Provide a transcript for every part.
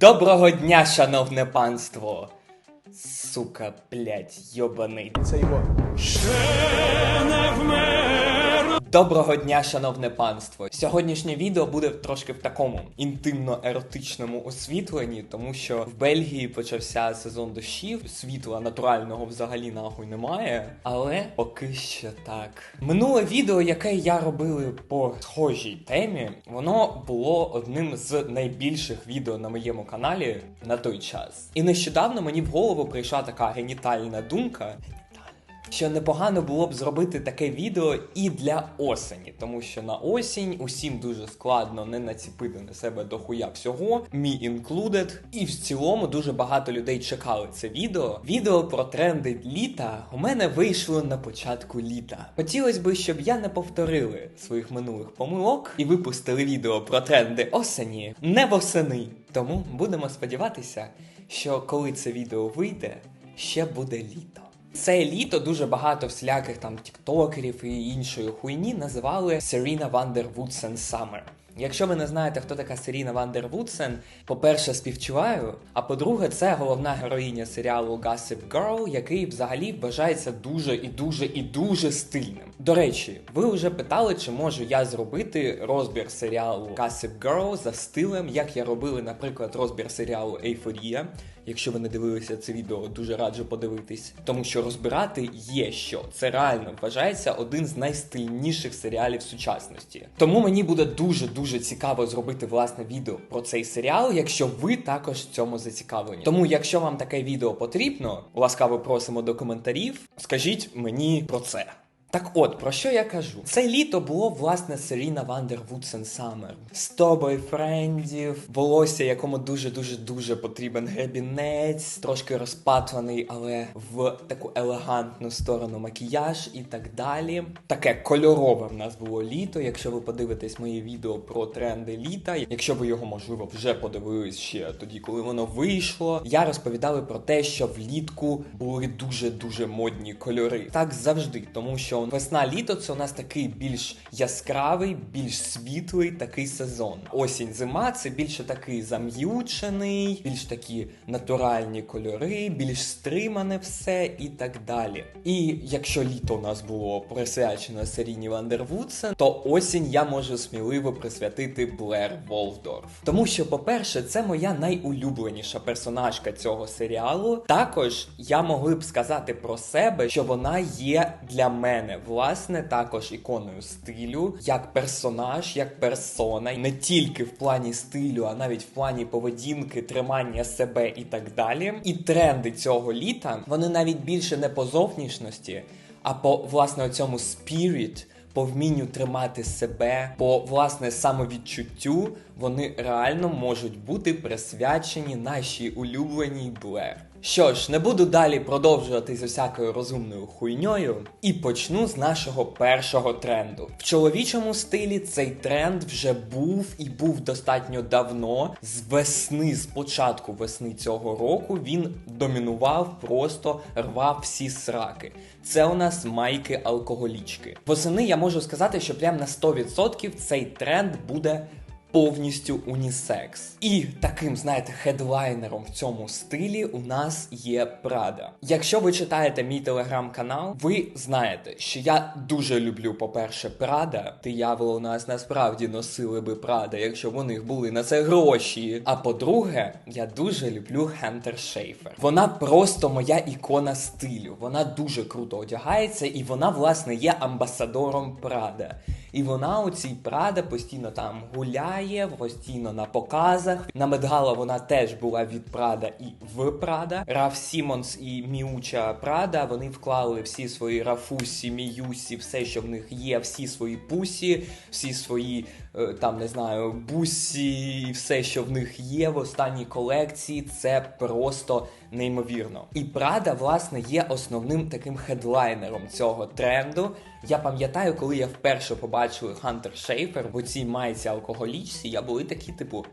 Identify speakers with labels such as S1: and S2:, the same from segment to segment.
S1: Доброго дня, шановне панство! Сука, блять, йобаний.
S2: Це його.
S1: Доброго дня, шановне панство! Сьогоднішнє відео буде трошки в такому інтимно-еротичному освітленні, тому що в Бельгії почався сезон дощів, світла натурального взагалі нахуй немає, але поки що так. Минуле відео, яке я робили по схожій темі, воно було одним з найбільших відео на моєму каналі на той час. І нещодавно мені в голову прийшла така генітальна думка. Що непогано було б зробити таке відео і для осені, тому що на осінь усім дуже складно не націпити на себе дохуя всього, me included. І в цілому дуже багато людей чекали це відео. Відео про тренди літа у мене вийшло на початку літа. Хотілося б, щоб я не повторили своїх минулих помилок і випустили відео про тренди осені не восени. Тому будемо сподіватися, що коли це відео вийде, ще буде літо. Це літо дуже багато всіляких там тіктокерів і іншої хуйні називали Серіна Вандер Вудсен Summer. Якщо ви не знаєте, хто така Серіна Вандер Вудсен, по-перше, співчуваю. А по-друге, це головна героїня серіалу Gossip Girl, який взагалі вважається дуже і дуже і дуже стильним. До речі, ви вже питали, чи можу я зробити розбір серіалу Gossip Girl за стилем, як я робили, наприклад, розбір серіалу Ейфорія. Якщо ви не дивилися це відео, дуже раджу подивитись, тому що розбирати є що. Це реально вважається один з найстильніших серіалів сучасності. Тому мені буде дуже дуже цікаво зробити власне відео про цей серіал, якщо ви також в цьому зацікавлені. Тому, якщо вам таке відео потрібно, ласкаво просимо до коментарів. Скажіть мені про це. Так от, про що я кажу? Це літо було власне Серіна Вандер Вудсен Саммер. Сто бойфрендів, волосся, якому дуже-дуже дуже потрібен гребінець, трошки розпатлений, але в таку елегантну сторону макіяж і так далі. Таке кольорове в нас було літо. Якщо ви подивитесь моє відео про тренди літа, якщо ви його можливо вже подивились ще тоді, коли воно вийшло, я розповідали про те, що влітку були дуже дуже модні кольори. Так завжди, тому що весна-літо це у нас такий більш яскравий, більш світлий такий сезон. Осінь, зима це більше такий зам'ючений, більш такі натуральні кольори, більш стримане все і так далі. І якщо літо у нас було присвячено Серіні Вандервудсен, то осінь я можу сміливо присвятити Блер Волфдорф. Тому що, по-перше, це моя найулюбленіша персонажка цього серіалу. Також я могли б сказати про себе, що вона є для мене власне також іконою стилю, як персонаж, як персона, не тільки в плані стилю, а навіть в плані поведінки, тримання себе і так далі. І тренди цього літа вони навіть більше не по зовнішності, а по власне цьому спіріт. По вмінню тримати себе, по власне самовідчуттю, вони реально можуть бути присвячені нашій улюбленій Блер. Що ж, не буду далі продовжувати з усякою розумною хуйньою і почну з нашого першого тренду. В чоловічому стилі цей тренд вже був і був достатньо давно. З весни, з початку весни цього року, він домінував, просто рвав всі сраки. Це у нас майки алкоголічки. Восени я можу сказати, що прям на 100% цей тренд буде повністю унісекс. І таким, знаєте, хедлайнером в цьому стилі у нас є Прада. Якщо ви читаєте мій телеграм-канал, ви знаєте, що я дуже люблю, по-перше, Прада. Дияволи у нас насправді носили би Прада, якщо б у них були на це гроші. А по-друге, я дуже люблю Хентер Шейфер. Вона просто моя ікона стилю. Вона дуже круто одягається, і вона, власне, є амбасадором Прада. І вона у цій Прада постійно там гуляє, постійно на показах. На Медгала вона теж була від Прада і в Прада. Раф Сімонс і Міуча Прада вони вклали всі свої рафусі, міюсі, все, що в них є, всі свої пусі, всі свої е, там не знаю, бусі, все, що в них є в останній колекції. Це просто неймовірно. І Прада, власне, є основним таким хедлайнером цього тренду. Я пам'ятаю, коли я вперше побачив Хантер Шейфер в цій майці алкоголічці, я були такі, типу.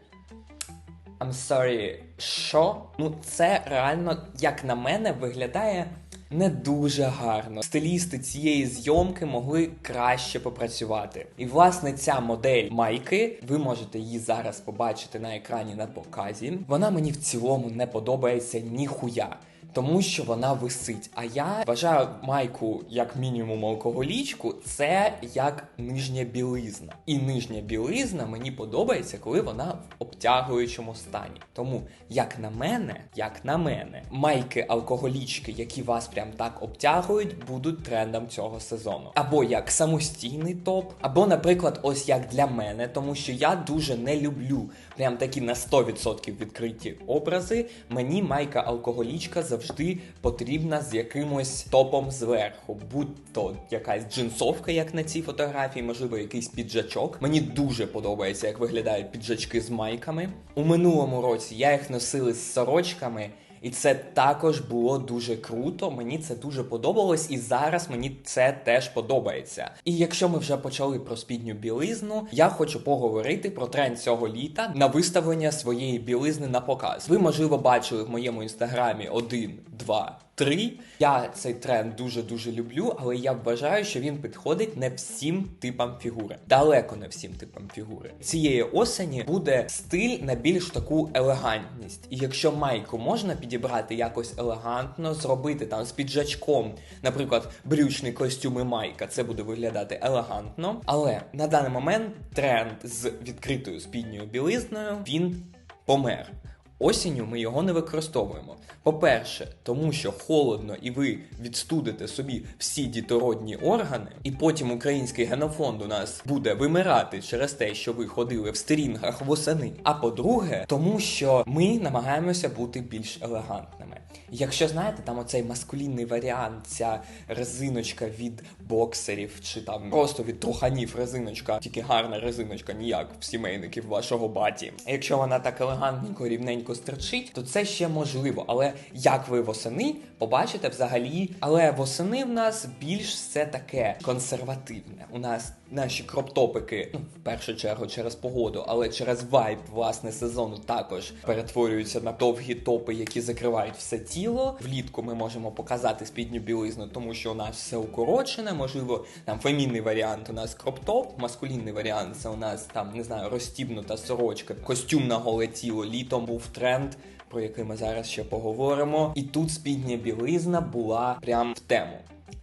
S1: I'm sorry, що? Ну, це реально, як на мене, виглядає не дуже гарно. Стилісти цієї зйомки могли краще попрацювати. І власне ця модель майки, ви можете її зараз побачити на екрані на показі. Вона мені в цілому не подобається ніхуя тому що вона висить. А я вважаю майку як мінімум алкоголічку, це як нижня білизна. І нижня білизна мені подобається, коли вона в обтягуючому стані. Тому, як на мене, як на мене, майки алкоголічки, які вас прям так обтягують, будуть трендом цього сезону. Або як самостійний топ, або, наприклад, ось як для мене, тому що я дуже не люблю прям такі на 100% відкриті образи. Мені майка алкоголічка завжди завжди потрібна з якимось топом зверху, будь то якась джинсовка, як на цій фотографії, можливо, якийсь піджачок. Мені дуже подобається, як виглядають піджачки з майками. У минулому році я їх носила з сорочками. І це також було дуже круто. Мені це дуже подобалось, і зараз мені це теж подобається. І якщо ми вже почали про спідню білизну, я хочу поговорити про тренд цього літа на виставлення своєї білизни на показ. Ви можливо бачили в моєму інстаграмі один, два. Три. Я цей тренд дуже-дуже люблю, але я вважаю, що він підходить не всім типам фігури. Далеко не всім типам фігури. Цієї осені буде стиль на більш таку елегантність. І якщо майку можна підібрати якось елегантно, зробити там з піджачком, наприклад, брючний костюм і майка, це буде виглядати елегантно. Але на даний момент тренд з відкритою спідньою білизною він помер. Осінню ми його не використовуємо. По-перше, тому що холодно і ви відстудите собі всі дітородні органи, і потім український генофонд у нас буде вимирати через те, що ви ходили в стерінгах восени. А по-друге, тому що ми намагаємося бути більш елегантними. Якщо знаєте, там оцей маскулінний варіант, ця резиночка від боксерів, чи там просто від труханів резиночка, тільки гарна резиночка, ніяк в сімейників вашого баті. Якщо вона так елегантненько, рівненько стерчить, то це ще можливо. Але як ви восени побачите взагалі, але восени в нас більш все таке консервативне. У нас наші кроптопики, ну в першу чергу через погоду, але через вайб власне сезону також перетворюються на довгі топи, які закривають все тіло. Влітку ми можемо показати спідню білизну, тому що у нас все укорочене. Можливо, там фемінний варіант у нас кроптоп, маскулінний варіант це у нас там не знаю, розстібнута сорочка, костюм на голе тіло. Літом був тренд. Про який ми зараз ще поговоримо, і тут спідня білизна була прям в тему.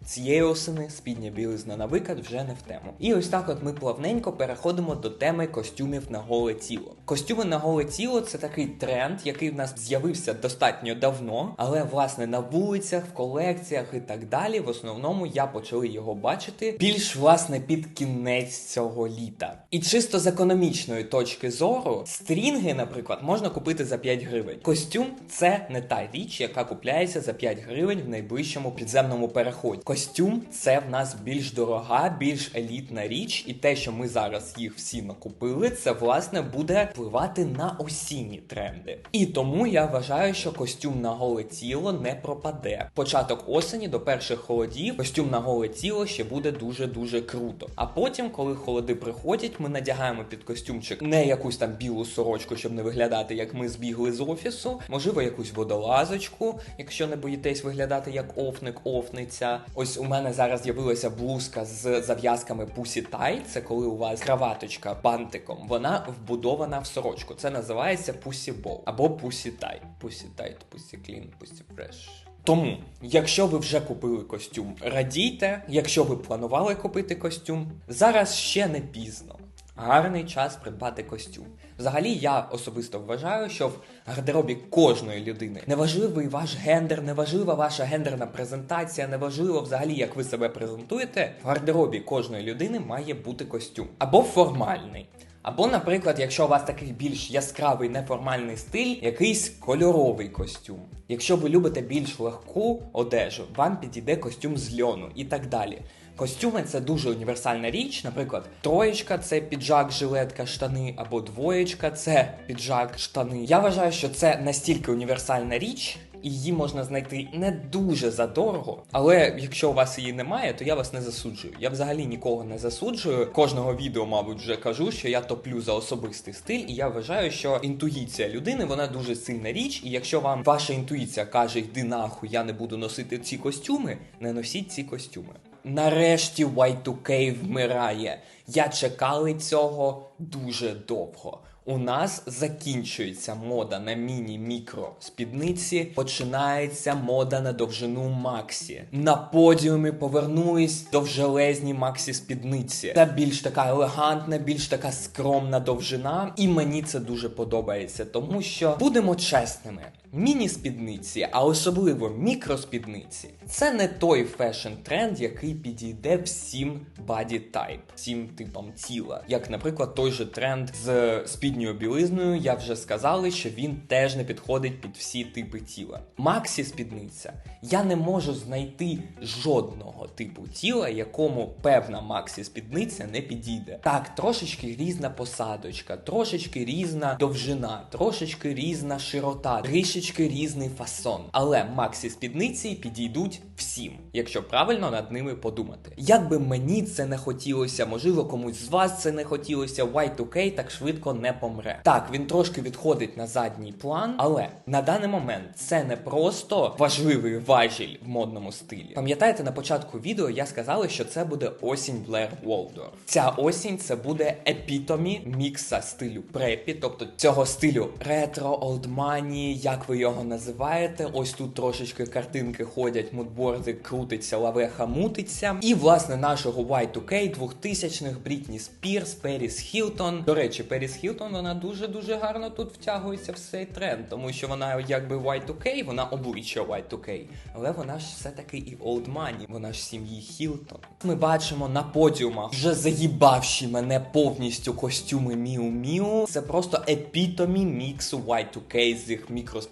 S1: Цієї осени спідня білизна на викид вже не в тему. І ось так от ми плавненько переходимо до теми костюмів на голе тіло. Костюми на голе тіло це такий тренд, який в нас з'явився достатньо давно, але власне на вулицях, в колекціях і так далі. В основному я почали його бачити більш власне під кінець цього літа. І чисто з економічної точки зору, стрінги, наприклад, можна купити за 5 гривень. Костюм це не та річ, яка купляється за 5 гривень в найближчому підземному переході. Костюм це в нас більш дорога, більш елітна річ, і те, що ми зараз їх всі накупили, це власне буде впливати на осінні тренди. І тому я вважаю, що костюм на голе тіло не пропаде. Початок осені до перших холодів костюм на голе тіло ще буде дуже дуже круто. А потім, коли холоди приходять, ми надягаємо під костюмчик не якусь там білу сорочку, щоб не виглядати, як ми збігли з офісу, можливо, якусь водолазочку, якщо не боїтесь виглядати як офник, офниця. Ось у мене зараз з'явилася блузка з зав'язками Pussy Tie. Це коли у вас краваточка бантиком, вона вбудована в сорочку. Це називається Pussy Bow або Pussy Tie. Pussy Tight, Pussy Clean, Pussy Fresh. Тому, якщо ви вже купили костюм, радійте. Якщо ви планували купити костюм, зараз ще не пізно. Гарний час придбати костюм. Взагалі, я особисто вважаю, що в гардеробі кожної людини неважливий ваш гендер, неважлива ваша гендерна презентація, неважливо взагалі, як ви себе презентуєте. В гардеробі кожної людини має бути костюм або формальний. Або, наприклад, якщо у вас такий більш яскравий неформальний стиль, якийсь кольоровий костюм. Якщо ви любите більш легку одежу, вам підійде костюм з льону і так далі. Костюми це дуже універсальна річ. Наприклад, троєчка це піджак, жилетка, штани, або двоєчка це піджак, штани. Я вважаю, що це настільки універсальна річ. і її можна знайти не дуже задорого. Але якщо у вас її немає, то я вас не засуджую. Я взагалі нікого не засуджую. Кожного відео, мабуть, вже кажу, що я топлю за особистий стиль, і я вважаю, що інтуїція людини вона дуже сильна річ. І якщо вам ваша інтуїція каже, йди нахуй, я не буду носити ці костюми, не носіть ці костюми. Нарешті Y2K вмирає. Я чекали цього дуже довго. У нас закінчується мода на міні-мікро спідниці, починається мода на довжину Максі. На подіумі повернулись довжелезні Максі спідниці. Це більш така елегантна, більш така скромна довжина, і мені це дуже подобається, тому що будемо чесними. Міні-спідниці, а особливо мікроспідниці, це не той фешн-тренд, який підійде всім body type, всім типам тіла. Як, наприклад, той же тренд з спідньою білизною, я вже сказали, що він теж не підходить під всі типи тіла. Максі спідниця. Я не можу знайти жодного типу тіла, якому певна максі спідниця не підійде. Так, трошечки різна посадочка, трошечки різна довжина, трошечки різна широта, трішечки різний фасон. Але максі спідниці підійдуть всім, якщо правильно над ними подумати. Як би мені це не хотілося, можливо, комусь з вас це не хотілося, Y2K так швидко не помре. Так, він трошки відходить на задній план, але на даний момент це не просто важливий важіль в модному стилі. Пам'ятаєте, на початку відео я сказала, що це буде осінь Blair Waldorf. Ця осінь це буде епітомі мікса стилю препі, тобто цього стилю ретро, олдмані, як ви його називаєте. Ось тут трошечки картинки ходять, мудборди крутиться, лавеха мутиться. І власне нашого Y2K 2000-х Брітні Спірс, Періс Хілтон. До речі, Періс Хілтон вона дуже дуже гарно тут втягується в цей тренд, тому що вона якби Y2K, вона обличчя Y2K, але вона ж все-таки і Old Money, вона ж сім'ї Хілтон. Ми бачимо на подіумах, вже заїбавші мене повністю костюми Міу Міу. Це просто епітомі міксу Y2K з їх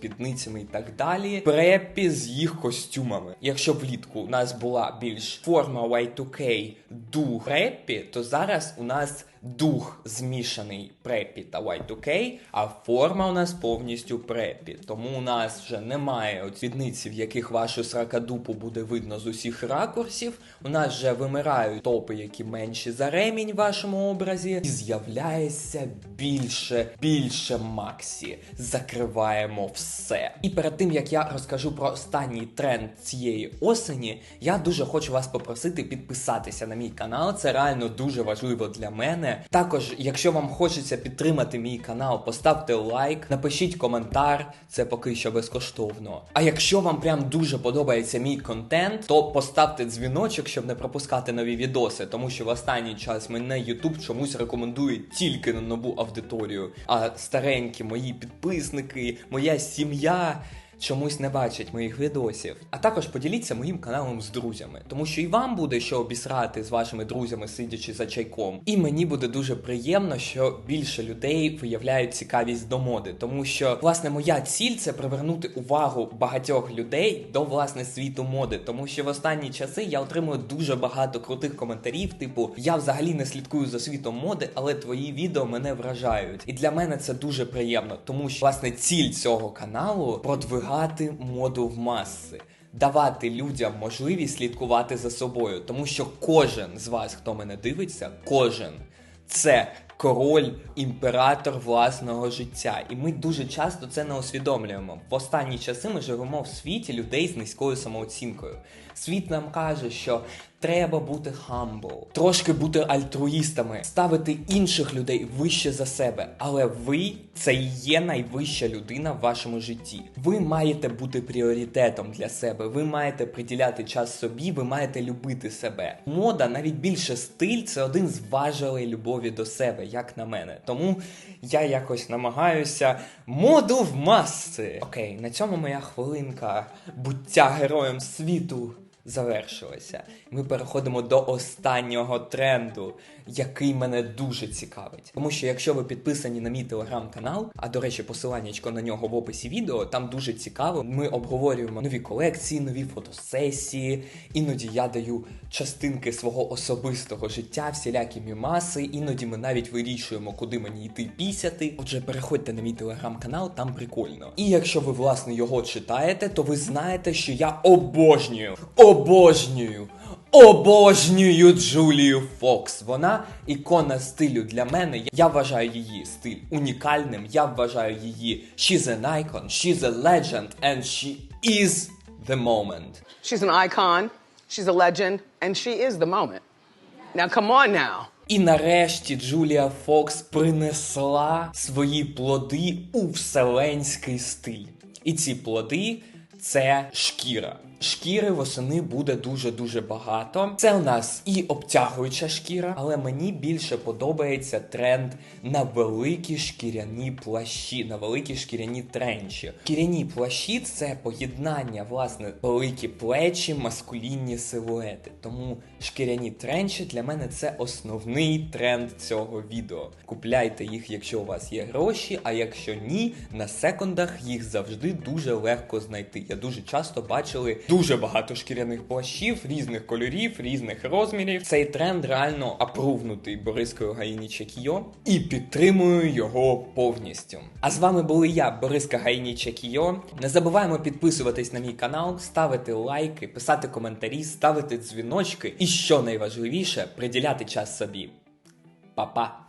S1: мікроспідницями і так далі. Препі з їх костюмами. Якщо влітку у нас була більш форма Y2K дух препі, то зараз у нас дух змішаний препі та Y2K, а форма у нас повністю препі. Тому у нас вже немає спідниці, в яких вашу сракадупу буде видно з усіх ракурсів. У нас вже вимирають топи, які менші за ремінь в вашому образі, і з'являється більше, більше Максі. Закриваємо все. І перед тим як я розкажу про останній тренд цієї осені, я дуже хочу вас попросити підписатися на мій канал. Це реально дуже важливо для мене. Також, якщо вам хочеться підтримати мій канал, поставте лайк, напишіть коментар, це поки що безкоштовно. А якщо вам прям дуже подобається мій контент, то поставте дзвіночок, щоб не пропускати нові відоси, тому що в останній час мене YouTube чомусь рекомендує тільки на нову аудиторію. А старенькі мої підписники, моя сім'я чомусь не бачать моїх відосів. А також поділіться моїм каналом з друзями, тому що і вам буде що обісрати з вашими друзями, сидячи за чайком. І мені буде дуже приємно, що більше людей виявляють цікавість до моди, тому що власне моя ціль це привернути увагу багатьох людей до власне світу моди, тому що в останні часи я отримую дуже багато крутих коментарів, типу я взагалі не слідкую за світом моди, але твої відео мене вражають. І для мене це дуже приємно, тому що власне ціль цього каналу продвигати моду в маси. Давати людям можливість слідкувати за собою, тому що кожен з вас, хто мене дивиться, кожен це король, імператор власного життя. І ми дуже часто це не усвідомлюємо. В останні часи ми живемо в світі людей з низькою самооцінкою. Світ нам каже, що треба бути humble, трошки бути альтруїстами, ставити інших людей вище за себе. Але ви це і є найвища людина в вашому житті. Ви маєте бути пріоритетом для себе. Ви маєте приділяти час собі, ви маєте любити себе. Мода, навіть більше стиль, це один з важелей любові до себе, як на мене. Тому я якось намагаюся моду в маси. Окей, на цьому моя хвилинка буття героєм світу завершилася. Ми переходимо до останнього тренду, який мене дуже цікавить. Тому що якщо ви підписані на мій телеграм-канал, а до речі, посиланнячко на нього в описі відео, там дуже цікаво. Ми обговорюємо нові колекції, нові фотосесії. Іноді я даю частинки свого особистого життя, всілякі мімаси. Іноді ми навіть вирішуємо, куди мені йти пісяти. Отже, переходьте на мій телеграм-канал, там прикольно. І якщо ви власне його читаєте, то ви знаєте, що я обожнюю, обожнюю. Обожнюю Обожнюю Джулію Фокс. Вона ікона стилю для мене. Я вважаю її стиль унікальним. Я вважаю її she's an icon, she's a legend, and she is the moment.
S2: She's an icon, she's a legend, and she is the moment. Now, come on now.
S1: І нарешті Джулія Фокс принесла свої плоди у вселенський стиль. І ці плоди це шкіра. Шкіри восени буде дуже-дуже багато. Це у нас і обтягуюча шкіра, але мені більше подобається тренд на великі шкіряні плащі, на великі шкіряні тренчі. Шкіряні плащі це поєднання, власне, великі плечі, маскулінні силуети. Тому шкіряні тренчі для мене це основний тренд цього відео. Купляйте їх, якщо у вас є гроші, а якщо ні, на секундах їх завжди дуже легко знайти. Я дуже часто бачили дуже багато шкіряних плащів, різних кольорів, різних розмірів. Цей тренд реально апрувнутий Борискою Гаїні Чекіо і підтримую його повністю. А з вами були я, Бориска Гаїні Чекіо. Не забуваємо підписуватись на мій канал, ставити лайки, писати коментарі, ставити дзвіночки і що найважливіше, приділяти час собі. Па-па!